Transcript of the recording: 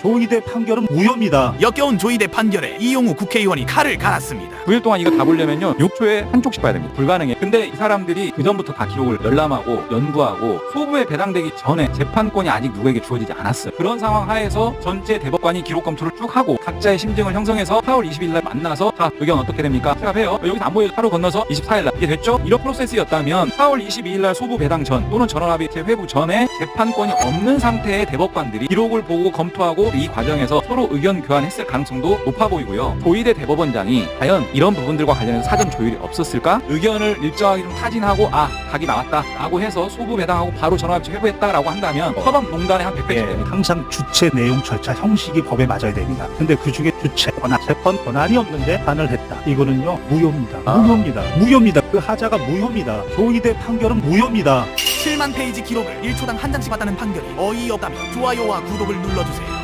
조의대 판결은 무효입니다. 역겨운 조이대 판결에 이용우 국회의원이 칼을 갈았습니다. 9일 동안 이거 다 보려면요 6초에 한쪽씩 봐야 됩니다. 불가능해. 근데 이 사람들이 그 전부터 다 기록을 열람하고 연구하고 소부에 배당되기 전에 재판권이 아직 누구에게 주어지지 않았어요. 그런 상황 하에서 전체 대법관이 기록 검토를 쭉 하고 각자의 심증을 형성해서 4월 20일 날 만나서 자 의견 어떻게 됩니까? 취합해요. 여기서 안 보여 하루 건너서 24일 날. 이게 됐죠? 이런 프로세스였다면 4월 22일 날 소부 배당 전 또는 전원합의체 회부 전에 재판권이 없는 상태의 대법관들이 기록을 보고 검토하고 이 과정에서 서로 의견 교환했을 가능성도 높아 보이고요 조희대 대법원장이 과연 이런 부분들과 관련해서 사전 조율이 없었을까 의견을 일정하게 좀 타진하고 아 각이 나왔다 라고 해서 소부 배당하고 바로 전원합의체 회부했다라고 한다면 허방농단의 한 100배 예, 됩니다 항상 주체 내용 절차 형식이 법에 맞아야 됩니다. 근데 그 중에 주체 권한, 재판 권한이 없는데 반을 했다. 이거는요 무효입니다. 아. 무효입니다. 무효입니다. 그 하자가 무효입니다. 조의대 판결은 무효입니다. 7만 페이지 기록을 1초당 한 장씩 봤다는 판결이 어이없다면 좋아요와 구독을 눌러주세요.